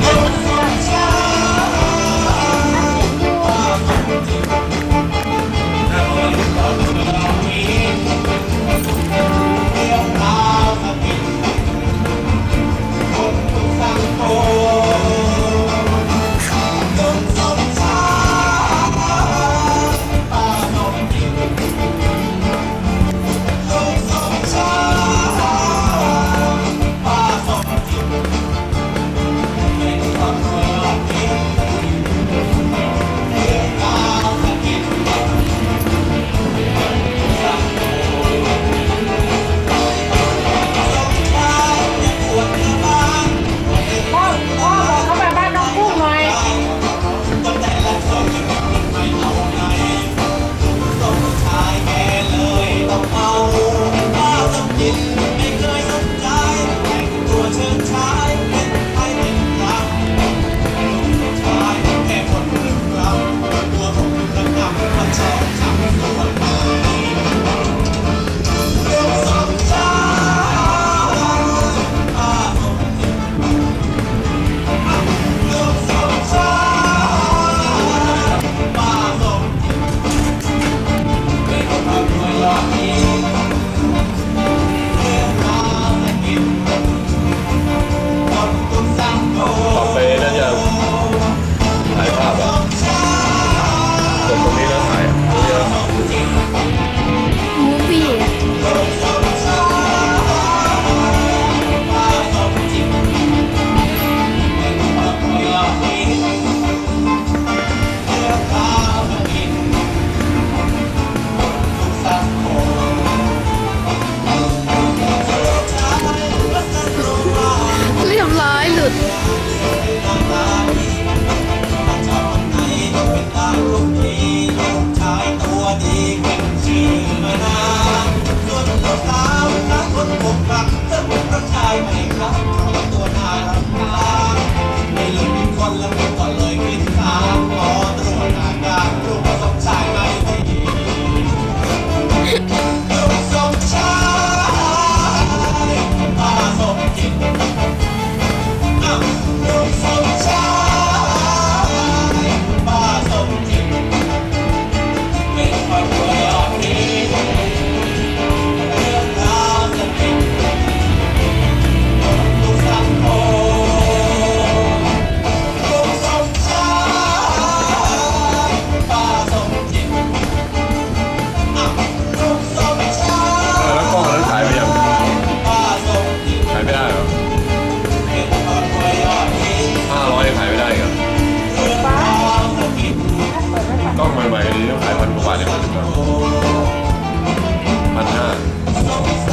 Oh, กล้องใหม่ๆเลยขายพันกว่าบาทเลยพันห้า